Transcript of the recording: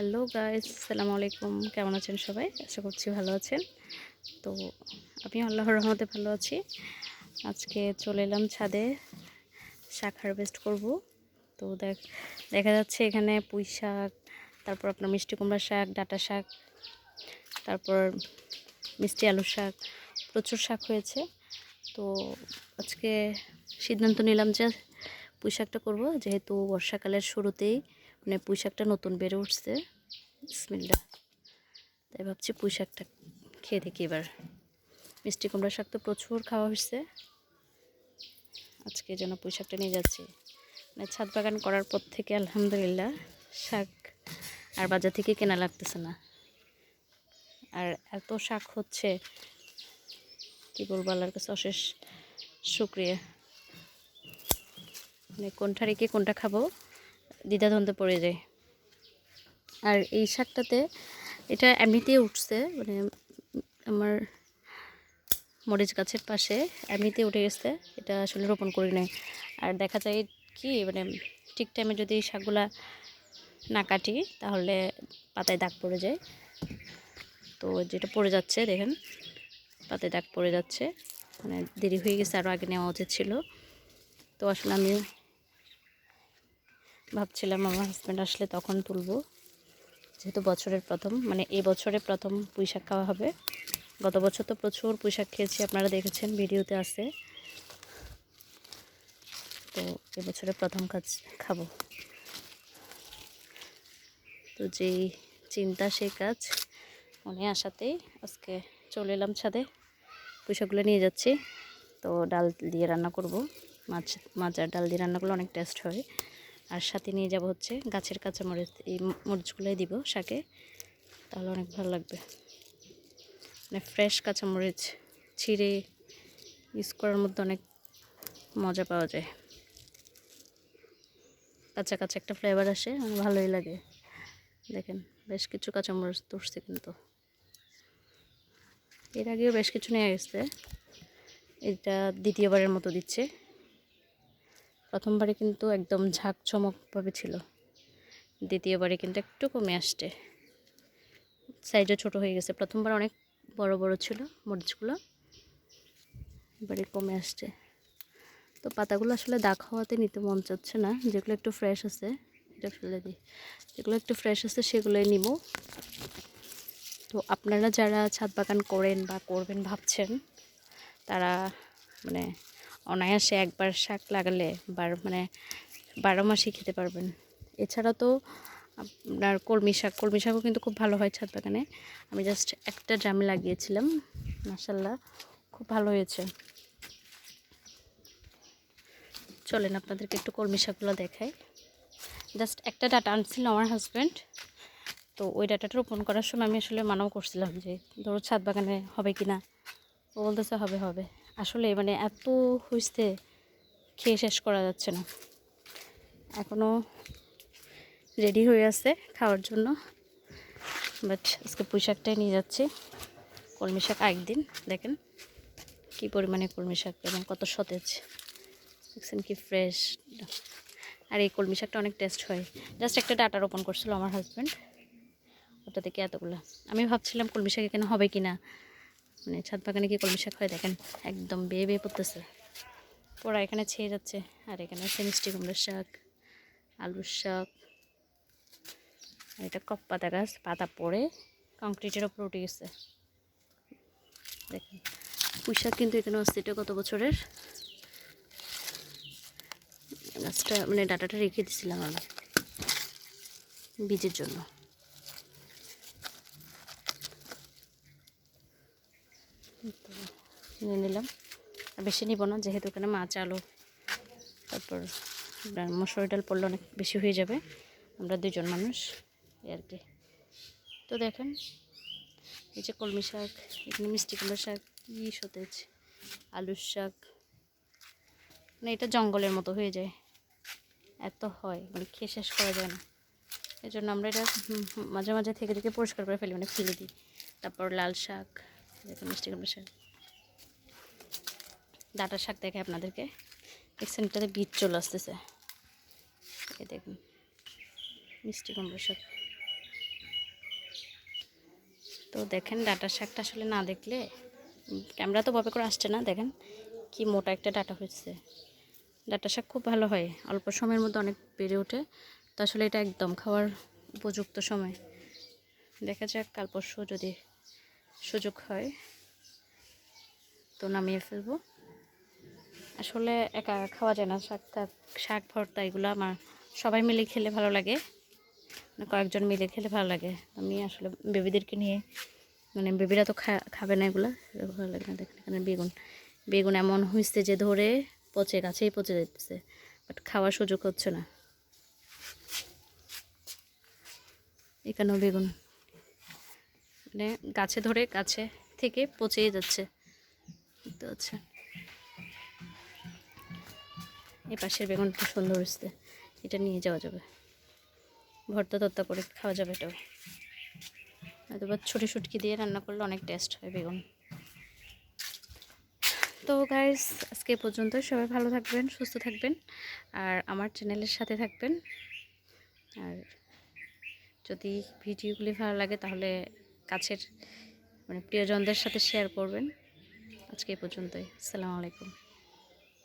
Hello guys, আসসালামু আলাইকুম। কেমন আছেন সবাই? আশা করছি ভালো আছেন। তো আমি আল্লাহর রহমতে ভালো আছি। আজকে চলে এলাম ছাদে শাক হারভেস্ট করব। তো দেখ, দেখা যাচ্ছে এখানে পুঁই শাক, তারপর আপনার মিষ্টি কুমড়া শাক, ডাটা শাক, তারপর মিষ্টি আলু শাক, প্রচুর শাক হয়েছে। তো আজকে সিদ্ধান্ত নিলাম যে পুঁই শাকটা করব, যেহেতু বর্ষাকালের শুরুতেই মানে পুঁই শাকটা নতুন বেড়ে উঠছে বিসমিল্লা তাই ভাবছি পুঁই শাকটা খেয়ে দেখি এবার। মিষ্টি কুমড়া শাক তো প্রচুর খাওয়া হয়েছে। আজকে যেন পুঁই শাকটা নিয়ে যাচ্ছি। মানে ছাদ বাগান করার পর থেকে আলহামদুলিল্লাহ শাক আর বাজার থেকে কেনা লাগতেছে না। আর এত শাক হচ্ছে, কি বলব আল্লাহর কাছে অশেষ শুক্রিয়া। মানে কোনটা রেখে কোনটা খাব? দ্বিধাদ্বন্দ্বে পড়ে যায়। আর এই শাকটাতে এটা এমনিতেই উঠছে মানে আমার মরিচ গাছের পাশে এমনিতে উঠে গেছে, এটা আসলে রোপণ করি নাই। আর দেখা যায় কি মানে ঠিক টাইমে যদি শাকগুলা না কাটি, তাহলে পাতায় দাগ পড়ে যায়। তো যেটা পড়ে যাচ্ছে, দেখেন, পাতায় দাগ পড়ে যাচ্ছে মানে দেরি হয়ে গেছে আরও আগে নেওয়া উচিত ছিল। তো আসলে আমি ভাবছিলাম আমার হাজব্যান্ড আসলে তখন তুলব। যেহেতু বছরের প্রথম মানে এই বছরে প্রথম পুঁইশাক খাওয়া হবে। গত বছর তো প্রচুর পুঁইশাক খেয়েছি, আপনারা দেখেছেন, ভিডিওতে আছে। তো এবছরে প্রথম কাজ খাব। তো যেই চিন্তা সেই কাজ মনে আসাতেই আজকে চলে এলাম ছাদে। পুঁইশাকগুলো নিয়ে যাচ্ছি। তো ডাল দিয়ে রান্না করব। মাছ মাছ আর ডাল দিয়ে রান্নাগুলো অনেক টেস্ট হয়। আর সাথে নিয়ে যাব হচ্ছে গাছের কাঁচা মরিচ এই মরিচগুলোই দিব শাকে। তাহলে অনেক ভালো লাগবে। মানে ফ্রেশ কাঁচামরিচ ছিঁড়ে ইউজ করার মধ্যে অনেক মজা পাওয়া যায়। কাঁচা কাঁচা একটা ফ্লেভার আসে অনেক ভালোই লাগে। দেখেন, বেশ কিছু কাঁচামরিচ তুলছে কিন্তু। এর আগেও বেশ কিছু নিয়ে গেছে। এটা দ্বিতীয়বারের মতো দিচ্ছে। প্রথমবারে কিন্তু একদম ঝাঁকচমকভাবে ছিল। দ্বিতীয়বারে কিন্তু একটু কমে আসছে। সাইজও ছোট হয়ে গেছে। প্রথমবার অনেক বড় বড় ছিল মরিচগুলো। এবারে কমে আসছে। তো পাতাগুলো আসলে দাগ হওয়াতে নিতে মন চাচ্ছে না। যেগুলো একটু ফ্রেশ আছে, এটা ফেলে দিই। যেগুলো একটু ফ্রেশ আছে, সেগুলোই নিব। তো আপনারা যারা ছাদ বাগান করেন বা করবেন ভাবছেন, তারা মানে অনায়াসে একবার শাক লাগালে বার মানে বারো মাসই খেতে পারবেন। এছাড়া তো আপনার কলমি শাক, কলমি শাকও কিন্তু খুব ভালো হয় ছাদ বাগানে। আমি জাস্ট একটা ড্রামে লাগিয়েছিলাম মাসাল্লাহ খুব ভালো হয়েছে। চলেন আপনাদেরকে একটু কলমি শাকগুলো দেখাই। জাস্ট একটা ডাটা আনছিল আমার হাজব্যান্ড তো ওই ডাটাটা রোপণ করার সময় আমি আসলে মানাও করছিলাম যে, ধরো ছাদ বাগানে হবে কি না ও বলতেছে হবে হবে। আসলে মানে এত হইতে খেয়ে শেষ করা যাচ্ছে না। এখনও রেডি হয়ে আছে খাওয়ার জন্য। বাট আজকে পুঁই শাকটাই নিয়ে যাচ্ছি। কলমি শাক একদিন দেখেন কি পরিমাণে কলমি শাক এবং কত সতেজ। দেখছেন কি ফ্রেশ আর এই কলমি শাকটা অনেক টেস্ট হয়। জাস্ট একটা ডাটা রোপণ করছিল আমার হাজব্যান্ড ওটা থেকে এতগুলো? আমি ভাবছিলাম কলমি শাক এখানে হবে কি না মানে ছাদ বাগানে কি কলমি শাক হয়, দেখেন, একদম বেয়ে বেয়ে পড়তেছে। পোড়া এখানে ছেয়ে যাচ্ছে, আর এখানে আছে মিষ্টি কুমড়োর শাক, আলুর শাক এটা কপ পাতা গাছ, পাতা পড়ে, কংক্রিটের ওপর উঠে গেছে। দেখেন, পুঁই শাক কিন্তু এখানে অস্তিত্ব কত বছরের। গাছটা মানে ডাটাটা রেখে দিয়েছিলাম আমি বীজের জন্য। নিয়ে নিলাম। বেশি নিব না, যেহেতু এখানে মাছ, আলু, তারপর মসুরি ডাল পড়লে অনেক বেশি হয়ে যাবে। আমরা দুজন মানুষ, এই আর কি। তো দেখেন, এই যে কলমি শাক, এখানে মিষ্টি কুমড়ো শাক, কী সতেজ আলুর শাক। মানে এটা জঙ্গলের মতো হয়ে যায়। এত হয় মানে খেয়ে শেষ করা যায় না। এই জন্য আমরা এটা মাঝে মাঝে থেকে থেকে পরিষ্কার করে ফেলি মানে ফেলে দিই। তারপর লাল শাক মিষ্টি কুমড়ো শাক। ডাটা শাক দেখে আপনাদেরকে। দেখছেন এটাতে বীজ চলে আসতেছে। এই দেখুন, মিষ্টি কুমড়ো শাক। তো দেখেন, ডাটা শাকটা আসলে না দেখলে ক্যামেরা তো ভাবে করে আসছে না, দেখেন কি মোটা একটা ডাটা হয়েছে। ডাটা শাক খুব ভালো হয়, অল্প সময়ের মধ্যে অনেক বেড়ে ওঠে। তো আসলে এটা একদম খাওয়ার উপযুক্ত সময়। দেখা যাক, কাল পরশু যদি সুযোগ হয়, তো নামিয়ে ফেলব। আসলে একা খাওয়া যায় না, শাক শাক, ভর্তা এগুলো আমার সবাই মিলে খেলে ভালো লাগে। মানে কয়েকজন মিলে খেলে ভালো লাগে। আমি আসলে বেবিদেরকে নিয়ে মানে বেবিরা তো খাবে না এগুলো ভালো লাগে না দেখেন এখানে বেগুন বেগুন এমন হয়েছে যে ধরে পচে, গাছেই পচে যাচ্ছে বাট খাওয়ার সুযোগ হচ্ছে না। এখানেও বেগুন। মানে গাছে ধরে গাছে থেকে পচেই যাচ্ছে। পাচ্ছেন এই পাশের বেগুনটা সুন্দর হচ্ছে এটা নিয়ে যাওয়া যাবে। ভর্তা তত্তা করে খাওয়া যাবে এটাও। হয়তো বা ছুটি শুটকি দিয়ে রান্না করলে অনেক টেস্ট হয় বেগুন। তো গাইস আজকে এ পর্যন্ত সবাই ভালো থাকবেন, সুস্থ থাকবেন, আর আমার চ্যানেলের সাথে থাকবেন। আর যদি ভিডিওগুলি ভালো লাগে তাহলে কাছের মানে প্রিয়জনদের সাথে শেয়ার করবেন। আজকে এই পর্যন্তই। আসসালামু আলাইকুম।